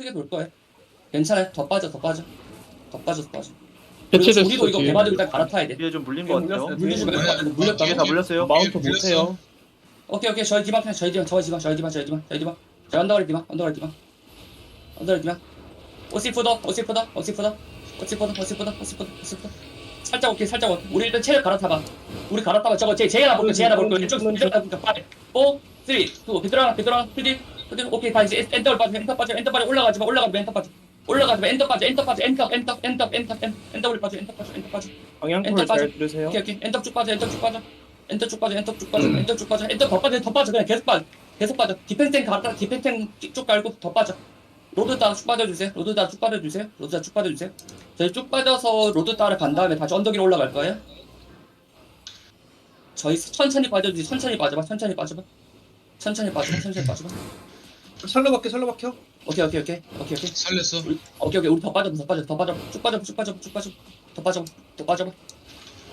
크게 돌 거예요. 괜찮아요. 더 빠져, 더 빠져. 더 빠져, 더 빠져. 그리고 해체됐어. 우리도 이거 뒤에. 개발을 일단 갈아타야 돼. 뒤에 좀 물린 것 같아요. 물렸어요. 물리지 뒤에 말고 물렸다. 뒤에 다 물렸어요. 마운트. 못해요. 오케이, 오케이. 저희 디만 그냥 저희 디만, 저희 디만, 저희 디만, 저희 디만, 저희 디만. 저희 언더가리 디만, 언더가리 디만. 언더가리 디만. 오시프더, 오시프더, 오시프더, 오시프더, 오시프더, 오시프더, 오시프더. 살짝 오케이, 살짝 오케이. 우리 일단 체력 갈아타봐. 우리 갈아타봐. 저거 제, 제 하나 볼게요, 제 하나 볼게요. 이쪽, 이쪽 하나 볼게요. 5, 4, 3, 2, 비들어라, 비들어라, 피 디, 피디. 오케이, 다 이제 엔터 빠져, 엔터 빠져, 엔터 빠져. 올라가지 마, 올라가지 마, 엔터 빠져. 올라가지 마, 엔터 빠져, 엔터 빠져, 엔터, 엔터, 엔터, 엔터, 엔터, 빠져, 엔터 빠져, 엔터 빠져. 빠져. 잘 들으세요. 오케이 오케이 엔터 쭉 빠져 엔터 쭉 빠져 엔터 쭉 빠져 엔터 쭉 빠져 엔터 쭉 빠져 엔터 더 빠져 더 빠져 그냥 계속 빠져 계속 빠져 디펜탱 갈았다 디펜탱 쭉 깔고 더 빠져 로드 따라 쭉 빠져주세요 로드 따라 쭉 빠져주세요 로드 따라 쭉 빠져주세요 저희 쭉 빠져서 로드 따라 간 다음에 다시 언덕 위로 올라갈 거예요 저희 천천히 빠져주세요 천천히 빠져봐 천천히 빠져봐 천천히 빠져봐 천천히 빠져봐 샬로 박혀 샬로 박혀 오케이 오케이 오케이. 오케이 오케이. 살렸어. 우리- 오케이 오케이. 우리 더 빠져 더 빠져 더 빠져. 쭉 빠져 쭉 빠져 쭉 빠져. 더 빠져 더 빠져.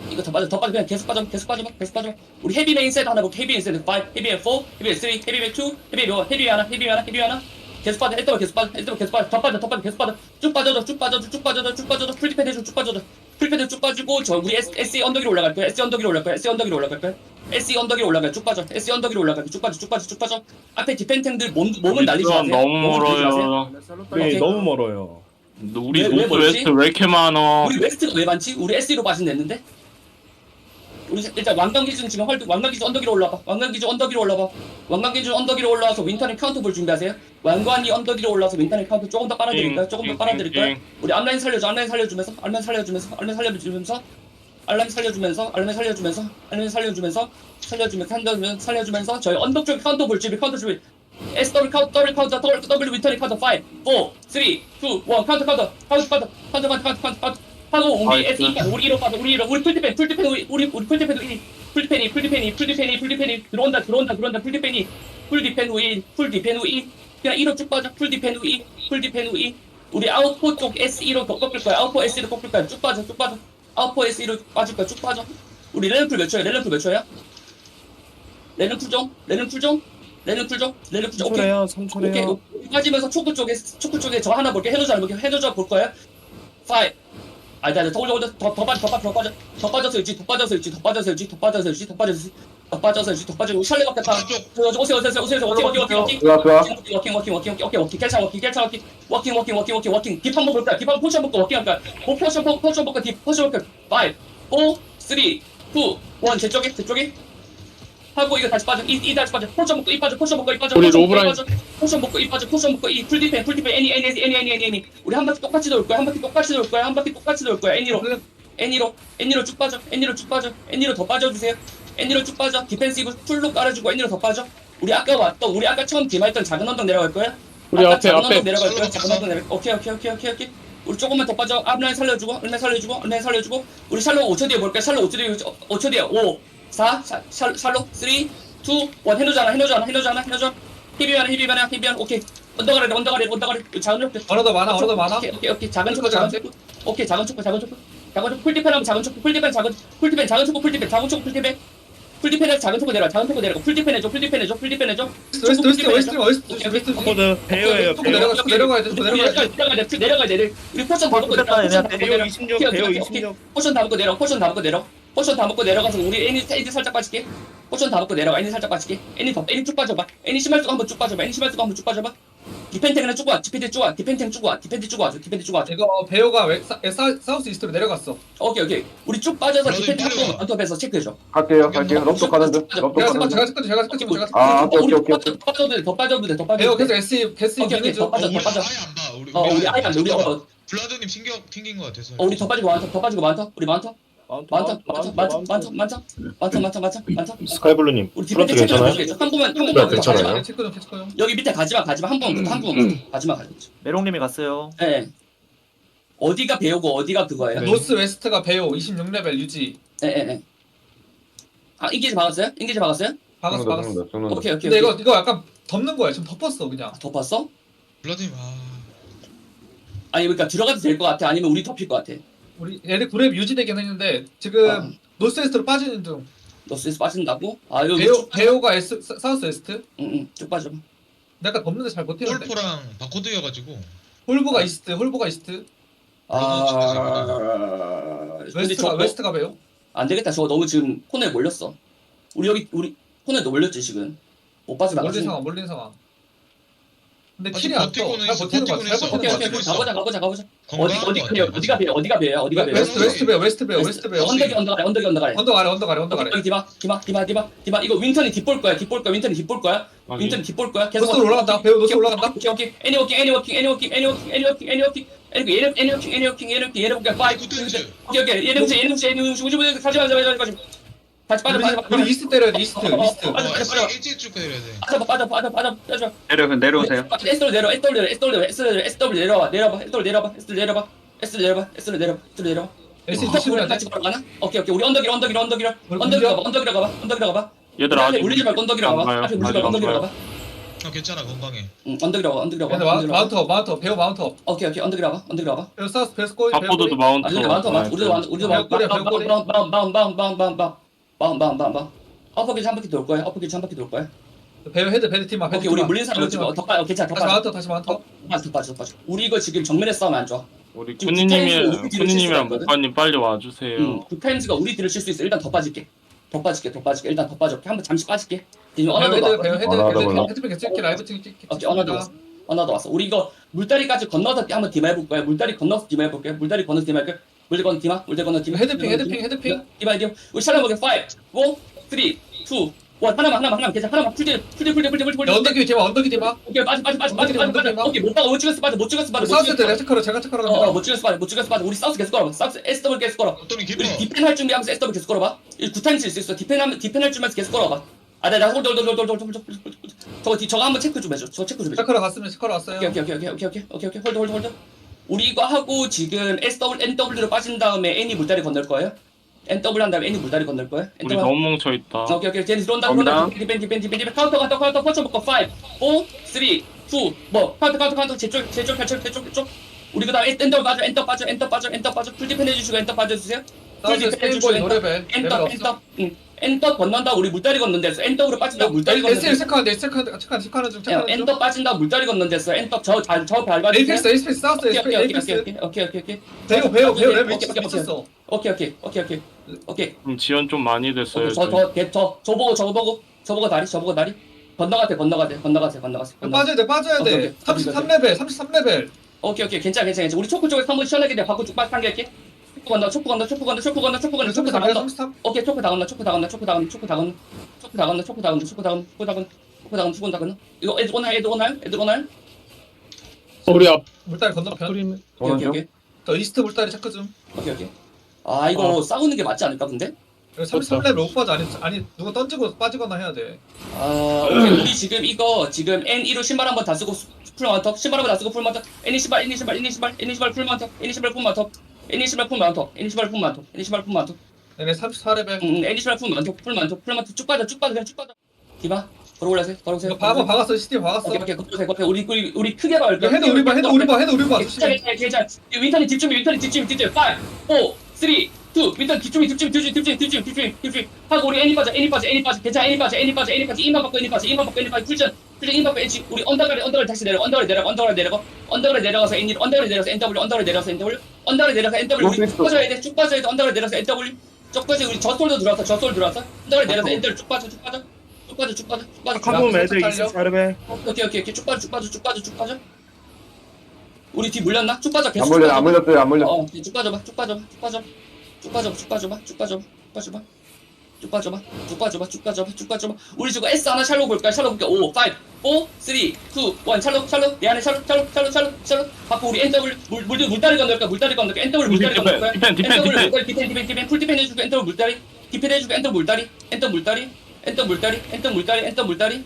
이거 더 빠져 더 빠져. 그냥 계속 빠져 계속 빠져 계속 빠져. 우리 헤비 메인 세트 하나 볼게. 헤비 메인 세트 5 헤비 메인 4 헤비 메인 3 헤비 메인 2 헤비 메인 1 헤비 하나 헤비 하나 헤비 하나. 계속 빠져. 했던 계속 빠져 했던 계속 빠져. 더 빠져 더 빠져 계속 빠져. 쭉 빠져줘 쭉 빠져줘 쭉 빠져줘 쭉 빠져줘. 풀디펜 해줘 쭉 빠져줘 풀디펜 쭉 빠지고 저 우리 S, SE 언덕 위로 올라갈 거야 SE 언덕 위로 올라갈 거야 SE 언덕 위로 올라갈 거야 SE 언덕 위로 올라가 쭉 빠져 SE 언덕 위로 올라가 쭉 빠져 쭉 빠져 쭉 빠져 앞에 디펜탱들 몸 몸은 날리지 마세요 너무 몸은 날리지 마세요. 멀어요. 네, 오케이. 너무 멀어요. 우리 왜- 왜 노스 멀지? 웨스트 왜 이렇게 많어? 우리 웨스트가 왜 많지? 우리 SE로 빠진댔는데? 우리 일단 왕관 기준 지금 헐 왕관 기준 언덕 위로 올라봐. 왕관 기준 언덕 위로 올라봐. 왕관 기준 언덕 위로 올라와서 윈터넷 카운터 볼 준비하세요. 왕관이 언덕 위로 올라와서 윈터넷 카운터 조금 더 빨아드릴까요? 조금 더 빨아드릴까요? 우리 앞라인 살려줘. 앞라인 살려주면서 앞라인 살려주면서 앞라인 살려주면서 알람 살려주면서 알람 살려주면서 알람 살려주면서 살려주면서 살려주면서 살려주면서 저희 언덕 쪽 카운터 볼 준비 카운터 준비. S 더블 카운터 더블 카운터 더블 윈터넷 카운터 5 4 3 2 1 카운터 카운터 카운터 카운터 카운터 카운터 카운터 카운터 카운터 하고 우리 나이스. S 2 우리 1호 빠져 우리 1호 우리 풀디펜 풀디펜 우리 우리 우리 풀디펜 1 풀디펜이 풀디펜이 풀디펜이 풀디펜이. 들어온다 들어온다 들어온다. 풀디펜이. 풀디펜 후1 풀디펜 후2 그냥 1호 쭉 빠져. 풀 디펜 후 2 풀 디펜 후 2 우리 아웃포 쪽 S2로 더 꺾을 거야. 아웃포 S2로 꺾을 거야. 쭉 빠져 쭉 빠져. 아웃포 S2로 빠질 거야. 쭉 빠져. 우리 레는풀 몇 초야? 레는풀 몇 초야? 레는 풀종 레는 풀종 레는 풀종 레는 풀종 오케이. 3초래요. 오케이. 3초래요. 빠지면서 초크 쪽에 초크 쪽에 저 하나 볼게. 해노저 볼게 해노저 볼 거야. 5 아니다 아니다 더 올려 더, 더 빠져 더 빠져 더 빠져. 더 빠져서 일지 더 빠져서 일지 더 빠져서 일지 더 빠져서 일지 더 빠져서 일지 더 빠져서 일지 더 빠져서 샬레 같겠다 오세요 오세요 오세요 오세요 오세요 워킹 워킹 워킹 좋아 좋아 워킹 워킹 워킹 워킹 오케이 워킹 괜찮아 워킹 괜찮아 워킹 워킹 워킹 워킹 워킹 워킹 딥 한번 볼까 딥 한번 포션 볼까 워킹 할까 오 포션 포 포션 볼까 딥 포션 볼까 5 4 3 2 1 제쪽에 제쪽에 하고 이거 다시 빠져 이, 이 다시 빠져 포션 먹고 이 빠져 포션 먹고 이 빠져 우리 로브라인. 포션 먹고 이 빠져 포션 먹고 이 풀 디펜 풀 디펜 애니 애니 애니 애니 애니 애니 우리 한 바퀴 똑같이 돌 거야 한 바퀴 똑같이 돌 거야 한 바퀴 똑같이 돌 거야 애니로 애니로 애니로 쭉 빠져 애니로 쭉 빠져 애니로 더 빠져주세요 애니로 쭉 빠져 디펜시브 풀로 깔아주고 애니로 더 빠져? 우리 아까 왔던 우리 아까 처음 디마했던 작은 언덕 내려갈 거야? 우리 아까 앞에, 작은 앞에. 언덕 내려갈 거야? 작은 언덕 내려 오케이 오케이 오케이 오케이 오케이. 우리 조금만 더 빠져. 앞라인 살려주고 앞라인 살려주고 앞라인 살려주고. 우리 샬로 5초 뒤에 볼게. 샬로 5초 뒤에 5초 뒤에. 5 4 샬, 샬, 샬로 3 2 1 해노잖아 해노잖아 해노잖아 해노잖아 히비하나 히비하나 히비하나. 오케이. 언더가리 언더가리 언더가리 작은 척 언어도 많아 언어도 많아. 오케이 오케이 오케이. 작은 촉구 작은 촉구 오케이 작은 촉구 작은 촉구 작은 촉구 풀디펜 하면 작은 촉구 풀디펜 작은 풀디펜 작은 촉구 풀디펜. 작은 촉구 풀디펜 풀디펜에 작은 촉구 내려 작은 촉구 내려 풀디펜 해줘 풀디펜 해줘 풀디펜 해줘. 웨스트 웨스트 웨스트 웨스트 웨스트. 코드 배우예요. 쭉 배우. 내려가 쭉 내려가야 돼쭉 내려가야 돼. 내려가야 돼. 쭉 내려가야 돼. 우리 포션 다 먹고 내려 포션 다. 먹고 배우 내려 20점. 오케이, 배우 오케이, 오케이. 20점. 포션 다 먹고 내려 포션 다 먹고 내려 포션 다 먹고 내려가서 우리 애니 애니 살짝 빠질게. 포션 다 먹고 내려가 애니 살짝 빠질게. 애니 더 애니 쭉 빠져봐. 애니 심할 수가 한번 쭉 빠져봐. 애니 심할 수가 한번 쭉 빠져봐 디펜트 그냥 쭉와 디펜트 쭉와 디펜트 쭉와 디펜트 쭉 와줘 디펜트 쭉 와줘 이거 배우가 사- 사- 사우스 이스트로 내려갔어. 오케이 오케이. 우리 쭉 빠져서 필요해. 한번 언톱에서 체크해줘. 갈게요 갈게요. 럼쪽 가는 중. 럼쪽 제가 가는 중. 제가 스쿼트 제가 스쿼트 아, 오케이, 우리 오케이, 더 빠져- 더 빠져도 돼더 빠져도 돼더 배우 빠져도 계속 돼. SE 게스 오케이, 오케이, 더중 빠져. 우리 빠져. 아예 안 봐. 우리 어 우리 아예 안 돼. 우리 어, 어 블라드님 신경 튕긴 것 같아서. 우리 더 빠지고 많다 더 빠지고 많다 우리 많다 마운트, 많다 마운트, 많다 많다 많다 많다 많다 많다 많다 스카이블루님 우리 프런트 체크해 괜찮아요? 주겠죠 한 번만 한 번만 네, 더 괜찮아요. 가지마. 체크 좀 체크 좀 여기 밑에 가지마 가지마 한 번부터 한 번부터 가지마 가지마 메롱님이 갔어요. 예 예. 어디가 배우고 어디가 그거예요? 네. 노스 웨스트가 배우 26레벨 유지 예예예 아 인기지 박았어요? 인기지 박았어요? 박았어 박았어 오케이 오케이 근데 오케이 이거 이거 약간 덮는 거야 지금 덮었어 그냥 덮었어? 블라드님 아. 아니 그러니까 들어가도 될 것 같아 아니면 우리 덮일 것 같아 우리 얘네 구랩 유지되긴 했는데 지금 어. 노스 웨스트로 빠지는 중 너스에서 빠진다고? 아 여기 배우 쭉 배우가 S 사- 사우스 웨스트 응응 쭉 빠져 내가 덮는데 잘 못했는데 골포랑 바코드여가지고 홀보가 이스트 홀보가 이스트 아 근데 웨스트가 저거 웨스트가 배요 안 되겠다. 저거 너무 지금 코너에 몰렸어. 우리 여기 우리 코너에 몰렸지 지금. 못 빠져 나가지. 몰린 상황 몰린 상황 근데 아직 킬이 안 떠 버티고는 잘 있어, 버티는 거야 버티고는 잘 있어. 오케이 버티는 오케이 거야 있어. 가보자 가보자 가보자. 어디 건강한 어디 것? 같아. 어디가 배요? 어디가 배요? 어디가 배요? 웨스트 웨스트 배요 웨스트 배요 웨스트 배요 언덕이 언덕 아래 언덕이 언덕 아래. 언덕 아래 언덕 아래 언덕 아래 여기 디마 디마 디마 디마 디마 이거 윈턴이 뒷볼 거야 뒷볼 거야 윈턴이 뒷볼 거야 윈턴이 뒷볼 거야 계속 노스로 올라간다 배우 노스 올라간다 오케이 오케이 애니 워킹 애니 워킹 애니 워킹 애니 워킹 애니 워킹 애니 워킹 애니 애니 애니 워킹 애니 워킹 애니 워킹 애니 워킹 파이브 굿댄스. 오케이 오케이 애니 워킹 애니 워킹 애니 워킹 우지 우지 가지 마지 마지 마지 다시 빠져 빠져 빠져. 우리 이스트 때려야 돼 이스트 이스트. 어, 빠져, 빠져. 일찍 쭉 때려야 돼. 빠져 빠져 빠져 빠져 빠져. 내려 그럼 내려오세요. S로 내려 S로 내려 S로 내려 S로 내려 S로 내려와 내려봐 S로 내려봐 S로 내려봐 S로 내려봐 S로 내려봐 S로 내려봐. S 터치 우리랑 같이 걸어가나? 오케이 오케이 우리 언덕이로 언덕이로 언덕이로 우리 언덕이로 가봐 언덕이로 가봐 언덕이로 가봐. 얘들아 앞에 아직 물리지 말고 언덕이로 안 가요. 가봐. 앞에 물리지 아직 말고 안 언덕이로 가요. 가봐. 어, 괜찮아 건강해. 응 언덕이로 가봐 언덕이로 가봐. 언덕이로 가봐. 마운트 마운트 배우 마운트. 오케이 오케이 언덕이로 가봐 언덕이로 가봐. 베스스 베스코이. 사포도도 마운트. 아, 우리도 많다 많다 우리도 많다 우리도 많다. 그래, 그래, 그래. 마운트 마운트 마운트 마운트 마운트 마운트 마운트 빵 빵 빵 빵 어퍼기지 한 바퀴 돌 거야 어퍼기지 한 바퀴 돌 거야 배우 헤드 팀아 베드 오케이 우리. 물린 사람 지금. 더 빠져 괜찮아 더 다시 빠져 마운터 다시 마운터 더 빠져 더 빠져 더 빠져 우리 이거 지금 정면에 싸우면 안 좋아 우리 지금 군인님이 군인님이랑? 목사님 빨리 와주세요. 응, 디펜스가 우리 뒤를 칠 수 있어. 일단 더 빠질게. 더 빠질게, 더 빠질게. 일단 더 빠질게. 한번 잠시 빠질게. 지금 배우 헤드 왔어. 배우 헤드 어나더 헤드 몰라. 헤드백 찍기 라이브 찍기 오케이, 어나도 왔어. 어나도 왔어. 우리 이거 물다리까지 건너서 한번 디마 해볼 거야. 물다리 건너서 디마 해볼게. 물다리 건너서 디마 해볼게. 건너 디마, 건너 디마. 헤드핑 헤드핑 헤드핑 디마 디마. 우리 샬롯 보게 5, 4, 3, 2, 1. 하나만, 하나만, 하나만. 괜찮아. 하나만. 풀딜, 풀딜, 풀딜, 풀딜, 풀딜. 야, 언덕이 팀아 언덕이 팀아 오케이, 빠져, 빠져, 빠져, 빠져, 빠져, 빠져. 오케이, 못 빠져, 못 찍었어, 빠져, 못 찍었어, 빠져, 못 사우스 때. 레트카로 제가 체크하러 어, 어, 갑니다 못 찍었어, 빠져, 못 찍었어, 빠져. 우리 사우스 계속 걸어봐. 사우스 SW 계속 걸어. 어떤 기뻐. 우리 디펜 할 준비하면서 SW 계속 걸어봐. 이 구탄 칠수 있어. 디펜 하면 디펜 할 준비하면서 계속 걸어봐. 아, 나, 나, 홀, 홀, 홀, 홀, 홀, 홀, 홀, 홀, 홀. 저거, 뒤- 저거 한번 체크 좀 해줘. 저거 체크 좀 해줘. 체크하러 갔으면 체크하러 왔어요 오케이, 오케이, 오케이, 오케이, 오케이, 오케이, 오케이, 홀드, 홀드, 홀드. 우리 이거 하고 지금 SW, NW로 빠진 다음에 N이 물다리 건널 거예요. NW 한 다음에 N이 물다리 건널 거예요. 우리 NW 너무 뭉쳐 있다. 오케이, 오케이, 제니 들어온다, 갑니다. 들어온다. 디펜, 디펜, 디펜, 디펜, 카운터, 카운터, 카운터, 퍼쳐 먹고 5, 4, 3, 2, 뭐, 카운터, 카운터, 카운터, 제쪽, 제쪽, 제쪽, 제쪽, 제쪽. 우리 그 다음에 엔더 빠져, 엔더 빠져, 엔더 빠져, 엔더 빠져, 풀 디펜 해주시고 엔더 빠져주세요. 노레벨 레벨 엔더 없어 엔더 응 엔더 건넌다 우리 물다리 건넌 데서 엔더로 빠진다 물다리 건넌 SL 데서 체크하는데 체크하는 체크하는 체크하는 중 체크하는 중 엔더 빠진다 물다리 건넌 데서 엔더 저저 밟아주세요. 에이펙스 에이펙스 사우스 오케이 오케이 오케이 오케이 오케이. 배우 배우 배우 오케이, 미쳤어? 오케이 오케이. 오케이 오케이 오케이 좀 지연 좀 많이 됐어요. 지금. 저저저 보고 저 보고. 저 보고 다리 저 보고 다리. 건너가 돼 건너가 돼 건너가 돼 건너가 돼 건너가 돼 빠져야 돼 빠져야 오케이, 돼 오케이. 33레벨 33레벨. 오케이 오케이 괜찮아 괜찮아 우리 초크 쪽에서 한번 시원하게 내 바꿔 쭉빠 당길게 초크 건너 초크 건너 초크 건너 초크 건너 초크 건너 초크 다 건너 33 오케이 초크 다 건너 초크 다 건너 초크 다 건너 초크 다 건너 초크 다 건너 초크 다 건너 초크 다 건너 초크 다 건너 초크 다 건너 초크 다 건너 이거 애들 오나요 애들 오나요 애들 오나요 우리 앞 물다리 건너편 오케이 오케이 오른쪽 오케이 더 이스트 물다리 체크 좀 오케이 오케이 아 이거 싸우는 게 맞지 않을까 근데 33레벨 못 빠져 아니 아니 누가 던지고 빠지거나 해야 돼 아 오케이 우리 지금 이거 지금 N1로 신발 한번 다 쓰고 풀 마운터 신발 한번 다 쓰고 풀 마운터 N2 신발 N2 신발 N2 신발 N2 신발 풀 마운터 N2 신발 풀 마운터 애니시발 풀 많토 애니시발 풀 많토 애니시발 풀 많토 얘네 34레벨 응 애니시발 풀 많토 풀 많토 풀 많토 쭉 빠져 쭉 빠져 그냥 쭉 빠져. 디바 바로 올라세요. 바로 오세요. 이거 박아 박았어. 시티 박았어. 오케이 오케이 겉으로 세 겉으로 우리 우리 우리 크게 봐 일단 해도 우리 봐 해도 우리 봐 해도 우리 봐. 괜찮아 괜찮아. 윈터리 집중해 윈터니 집중해 집중해. 5 4 3 2 1 윈턴 뒷준비 뒷준비 뒷준비 뒷준비 뒷준비 뒷준비 뒷준비 하고 우리 애니 빠져 애니 빠져 애니 빠져. 괜찮아 애니 빠져 애니 빠져 애니 빠져. 이만 받고 애니 빠져 이만 받고 애니 빠져. 풀전 풀전 이만 받고 애니 우리 언더가리 언더가리 다시 내려 언더가리 내려가 언더가리 내려가. 언더가리 내려가서 애니 언더가리 내려가서 NW 언더가리 내려가서 NW 언더가리 내려가서 NW 우리 쭉 빠져야 돼쭉 빠져야 돼. 언더가리 내려서 NW 쭉 빠져 우리 저솔도 들어왔어 저솔 들어왔어. 언더가리 내려서 NW 쭉 빠져 쭉 빠져. 쭉 빠져 쭉 빠져. 쭉 빠져 카본 매드 오케이 오케이 오케이. 쭉 빠져 쭉 빠져 쭉 빠져 쭉 빠져. 우리 뒤 물렸나? 쭉 빠져 계속 안쭉 물려. 안 물렸어요 안 물려. 어, 쭉 빠져봐, 쭉 빠져봐, 쭉 빠져, 쭉 빠져봐, 쭉 빠져봐, 쭉 빠져봐, 쭉 빠져봐, 쭉 빠져봐, 쭉 빠져봐, 쭉 빠져봐, 쭉 빠져봐. 우리 지금 S 하나 샬로 볼까? 샬로 볼게. 5, 5, 4, 3, 2, 1, 샬로, 샬로, 내 안에 샬로, 샬로, 샬로, 샬로, 샬로. 받고 우리 NW 물, 물, 물다리 건널까? 물다리 건널까? NW 물다리 디펜, 건널까? 디펜, 디펜, NW 디펜. 물다리, 디펜, 디펜, 디펜, 풀 디펜 해주고 NW 물다리, 디펜 해주고 NW 물다리, NW 물다리, NW 물다리, NW 물다리, NW 물다리.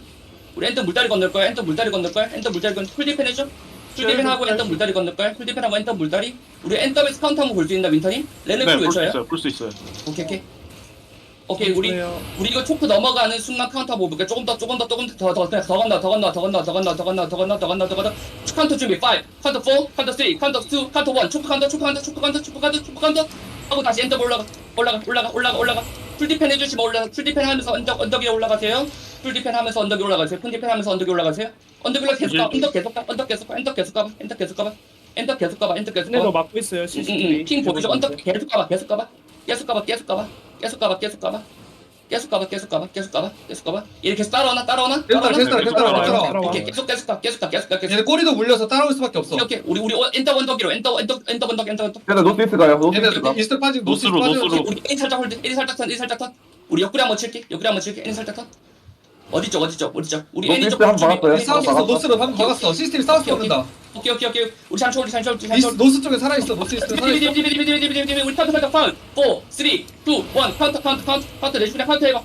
우리 엔터 물다리 건널 거야. 엔터 물다리 건널 거야. 엔터 물다리 건 풀 디펜 해줘. 풀디펜 하고 엔터 물다리 건널 거야. 풀디펜 하고 엔터 물다리. 우리 엔터베이스 카운트 한번 볼 수 있나 네, 네, 볼수 외쳐요. 있어요. 볼 수 있어요. 오케이 오케이. 오케이 우리 우리 이거 초크 넘어가는 순간 카운터 볼게. 조금 더 조금 더 조금 더더 그냥 더 건너 더 건너 더 건너 더 건너 더 건너 더 건너 더 건너 더 건너. 카운터 준비 5, 카운터 4, 카운터 3, 카운터 2, 카운터 1. 초크 카운터 초크 카운터 초크 카운터 초크 카운터 초크 카운터 하고 다시 엔터 올라가 올라가 올라가 올라가 올라가. 풀디펜 해주시면 올라가. 풀디펜 하면서 언덕 언덕 위에 올라가세요. 풀디펜 하면서 언덕 위에 올라가세요. 풀디펜 하면서 언덕 위에 올라가세요. 언덕 위로 계속 가. 언덕 계속 가. 언덕 계속 가. 언덕 계속 가봐. 언덕 계속 가봐. 엔더 계속 가봐 엔더 계속 근데도 가봐 막고 있어요. 응, 응. 응. 핑 보이죠 언더 계속 가봐 계속 가봐 계속 가봐 계속 가봐 계속 가봐 계속 가봐 계속 가봐 계속 가봐 계속 가봐 계속 가봐 얘 계속 따라오나 따라오나 계속 따라, 계속 따라, 계속 따라, 따라와. 따라와. 오케이 계속 계속 가 계속 가 계속 가 계속 얘네 꼬리도 물려서 따라올 수밖에 없어. 오케이 오케이 우리 우리 어, 엔더 언덕이로 엔더 엔더 엔더 언덕 엔더 언덕 얘네 노스 이스트 가요 노스 이스트 가 얘네 이스트 빠지고 노스 노스로, 빠지고 노스로. 우리 애 살짝 홀드 애 살짝 턴애 살짝 턴 우리 옆구리 한번 칠게 옆구리 한번 칠게 애 살짝 턴 어디 쪽 어디 쪽 어디 쪽 우리 노스 이스트 쪽 한번 박았어요. 사우스에서. 노스로 한번 박았어. 시스템 사우스 오케이, 오케이. 받는다. 오케이 오케이 오케이. 우리 잠시 홀드 잠시 이스, 홀드 노스 쪽에 살아있어. 노스 이스트 살아있어. 우리 카운터 카운터 카운트 4 3 2 1 카운터 카운터 카운터. 카운터 내주면 카운터 해봐.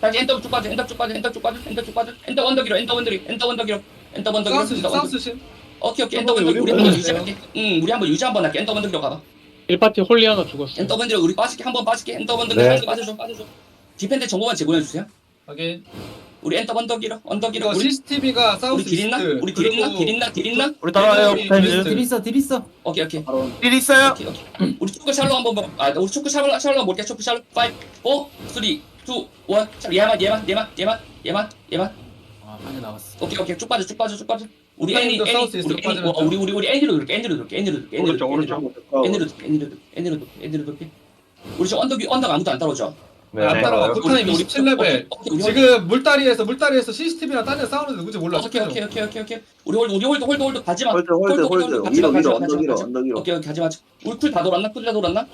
다시 엔더 쭉 빠져 엔더 쭉 빠져 엔더 쭉 빠져 엔더 쭉 빠져. 엔더 원더기로 엔더 원더기 엔더 원더기로 엔더 원더기로 사우스 엔더 원더기 사우스 신. 오케이 오케이. 엔더 원더기 우리 한번 유지할게 응 우리 한번 유지 한번 할게. 엔더 원더기로 가봐. 1파티 홀리 하나 죽었어. 엔더 원더기로 우리 빠질게 한번 빠질게. 엔더 원더기 네. 한번 빠져줘 빠져줘 디펜드 정보만 제공해 주세요. 오케이. 우리 엔더 언덕이로 언덕이로 이거 우리 CCTV가 우리 사우스 딜 있나? 이스트. 우리 딜 있나? 그리고 딜 있나? 딜 있나? 우리 따라와요. 우리 타임즈. 이스트. 딜 있어 딜 있어 오케이 오케이 딜 있어요. 오케이 오케이 우리 축구 샬로 한번 봐. 아 우리 축구 샬로 샬로 볼게 축구 샬로 5 4 3 2 1 얘만 얘만 얘만 얘만 얘만 얘만 아 방에 나왔어 오케이 오케이 쭉 빠져 쭉 빠져 쭉 빠져 우리 애니 애니 사우스 우리 애니 어, 우리 우리 우리 애니로 돌게 애니로 돌게 애니로 돌게 애니로 오른쪽 돌게 오른쪽 애니로 돌게 애니로 돌게 애니로 돌게 애니로 돌게 우리 지금 언덕 위 언덕 아무도 안 따라오죠 네 안 따라와. 우리- 27레벨. 오케이, 오케이, 우리 지금 물다리에서 물다리에서 CCTV랑 딴데 싸우는데 누군지 몰라. 오케이 오케이 오케이 오케이 오케이. 우리 홀드 우리 홀드 홀드 홀드. 가지마. 홀드 홀드 홀드 가지마 위로 위로 가지마 언덕 위로 가지마. 언덕 위로 오케이 오케이 가지마. 우리 쿨다 돌았나? 쿨다 돌았나?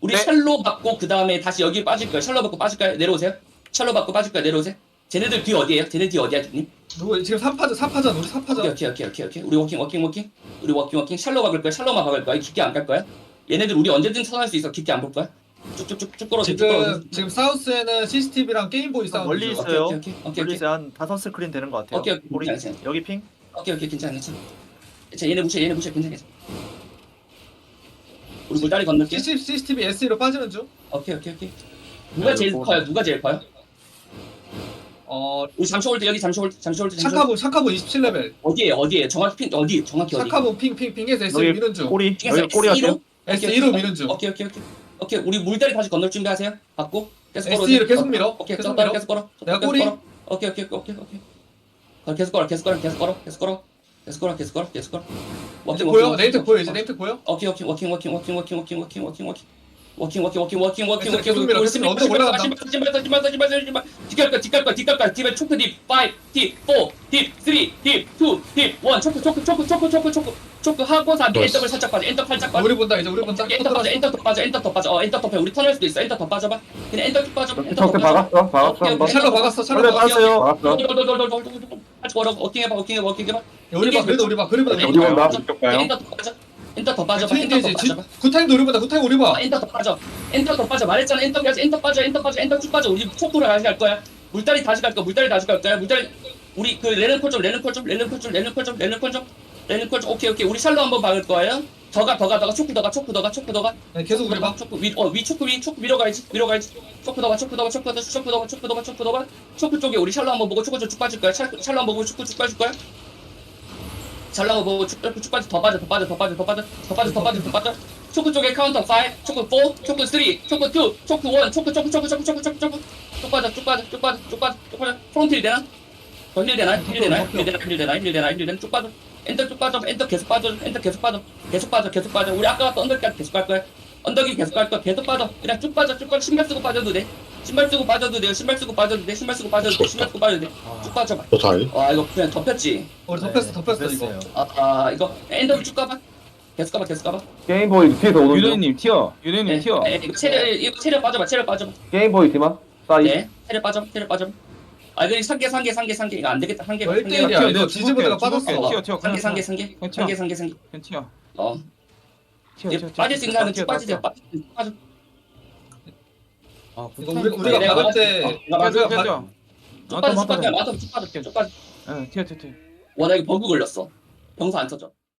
우리 네. 샬로 받고 그 다음에 다시 여기 빠질 거야 샬로 받고 빠질 거야 내려오세요. 샬로 받고 빠질 거야 내려오세요. 쟤네들 뒤 어디에요? 쟤네 뒤 어디야 님? 누구 지금 3파전 3파전 우리 3파전. 오케이 오케이 오케이 오케이 우리 워킹 워킹 워킹. 우리 워킹 워킹. 샬로 박을 거야. 샬로만 박을 거야. 깊게 안 갈 거야. 얘네들 우리 언제든 쳐날 수 있어. 깊게 안 볼 거야 쭉쭉쭉쭉 끌어줘 쭉 끌어줘 지금 지금 사우스에는 CCTV랑 게임보이 싸우는 멀리 중. 있어요. 오케이 오케이 오케이 멀리 오케이 있어요. 한 다섯 스크린 되는 것 같아요. 오케이, 오케이. 여기 핑. 오케이 오케이 괜찮아 괜찮아 자 얘네 무시해 얘네 무시해 괜찮아 괜찮아 우리 물다리 건널게 CC, CCTV SE로 빠지는 중. 오케이 오케이 오케이 누가 제일 커요 누가 제일 커요 어 우리 잠시 홀드 여기 잠시 홀드 잠시 홀드 잠시 홀드 샤카보 샤카보 27레벨. 어디에 어디에 정확히 핀 어디 정확히 어디 샤카보 핑핑핑에서 S 여기 미는 중. 꼬리. 핑에서 여기 꼬리 같아요. S2로 미는 중. 오케이 오케이 오케이 오케이 우리 물다리 다시 건널 준비하세요 받고 계속 걸어 SE로 계속 밀어. 오케이 계속 걸어. 계속 걸어 내가 계속 꼬리. 걸어. 오케이 오케이 오케이 오케이 걸 계속 걸어 계속 걸어 계속 걸어 계속 걸어 계속 걸어 계속 걸어 계속 걸어 이제 워킹, 보여? 워킹, 워킹, 보여 이제 워킹. 네임택 보여? 오케이 오케이 워킹 워킹 워킹 워킹 워킹 워킹 워킹 워킹 워킹 워킹 워킹 워킹 워킹 워킹 밀어, 계속 밀어. 언덕 올라간다. 신발 신발 신발 신발 신발 신발 뒷갈 거 뒷갈 거 뒷갈 거 뒷에 초크 딥 5, 딥 4, 딥 3, 딥 2, 딥 1 초크 초크 초크 초크 초크 초크 초크 하고서 안 돼. 엔더를 살짝 빠져 엔더 살짝 빠져 우리 본다 이제 우리 본다. 엔터 빠져 엔터 더 빠져 엔터 더 빠져 어 엔터 더 빠져 우리 턴할 수도 있어 엔터 더 빠져봐 그냥 엔터 더 빠져 엔터 더 빠져 박았어 박았어 한번 샬로 박았어 샬로 원래 박았어. 같이 걸어 워킹 해봐 워킹 해봐 워킹 해봐 우리 봐 그래도 우리 봐 그래도 네. 어디 본다? 엔터 더 빠져 엔터 더 빠져봐 엔터 더 빠져봐 구타임도 우리 본다 구타임 우리 봐. 아, 엔터 더 빠져. 엔터 더 빠져. 말했잖아. 엔터 가지. 엔터 빠져. 엔터 빠져. 엔터 쭉 빠져. 우리 초코로 다시 갈 거야. 물다리 다시 갈 거야. 물다리 다시 갈 거야. 물다리 우리 그 레는 콜 좀. 레는 콜 좀. 레는 콜 좀. 레는 콜 좀. 레는 콜 좀. 좀. 오케이 오케이. 우리 샬로 한번 박을 거예요. 더가 더가 더가 초크 더가 초크 더가 초크 더가. 네, 계속 우리 봐. 초크 위, 어, 위 초크 위 초크 위로 가야지. 위로 가야지. 초크 더가 초크 더가 초크 더가 초크 더가 초크 더가 초크 더가. 초크 쪽에 우리 샬로 한번 보고 초크 쭉 빠질 거야. 샬- 샬로 한번 보고 초크 쭉 빠질 거야. 샬로 한번 보고 쭉, 쭉 빠져. 더 빠져. 더 빠져. 더 빠져. 더 빠져. 더 빠져. 더 빠져. 더 빠져. 초크 쪽에 카운터 5, 초크 4, 초크 3, 초크 2, 초크 1, 초크 초크 초크 초크 초크 초크 초크 쭉 빠져 쭉 빠져 쭉 빠져 쭉 빠져 쭉 빠져 프론트 힐 되나? 더힐 되나? 힐 되나? 힐 되나? 힐 되나? 힐 되나? 힐 되나? 쭉 빠져 엔터 쭉 빠져 엔터 계속 빠져 엔터 계속 빠져 계속 빠져 계속 빠져. 우리 아까 갔던 언덕까지 계속 갈 거야. 언덕이 계속 갈 거야. 계속 빠져. 그냥 쭉 빠져. 쭉 빠져. 신발 쓰고 빠져도 돼. 신발 쓰고 빠져도 돼요. 신발 쓰고 빠져도 돼. 신발 쓰고 빠져도 돼. 신발 쓰고 빠져도 돼 쭉 빠져봐. total. 와 이거 그냥 덮였지? 우리 덮였어 덮였어 이거. 아, 아 이거 엔더 쭉 가봐. 계속 가봐 계속 가봐. 게임보이 뒤에서 오는 중 유대님 튀어. 유대님 네, 튀어. 네, 이거 체력 이거 체력 빠져봐 체력 빠져봐. 게임보이 팀아 사이. 네, 체력 빠져, 체력 빠져. 아, 이거 상계, 상계, 상계, 상계. 이거 안 되겠다. 상계, 어, 상계. 1대1이야. 튀어, 이거 튀어, 지지부대가 튀어, 빠졌어. 튀어, 튀어, 튀어. 상계, 그냥 상계, 상계. 그냥 튀어. 상계, 상계, 상계. 그냥 튀어. 어, 튀어, 튀어, 튀어. 빠질 수 있는 사람은 튀어, 쭉 빠지세요. 튀어. 빠져. 아 이거 우리 우리가 내가 맞- 때 어, 내가 튀어, 튀어, 박- 튀어. 쭉 아, 빠져, 쭉 빠져. 맞아, 쭉 빠져, 쭉 빠져. 응, 튀어, 튀어, 튀어. 와, 나 이거 버그 걸렸어. 병사 안 터져.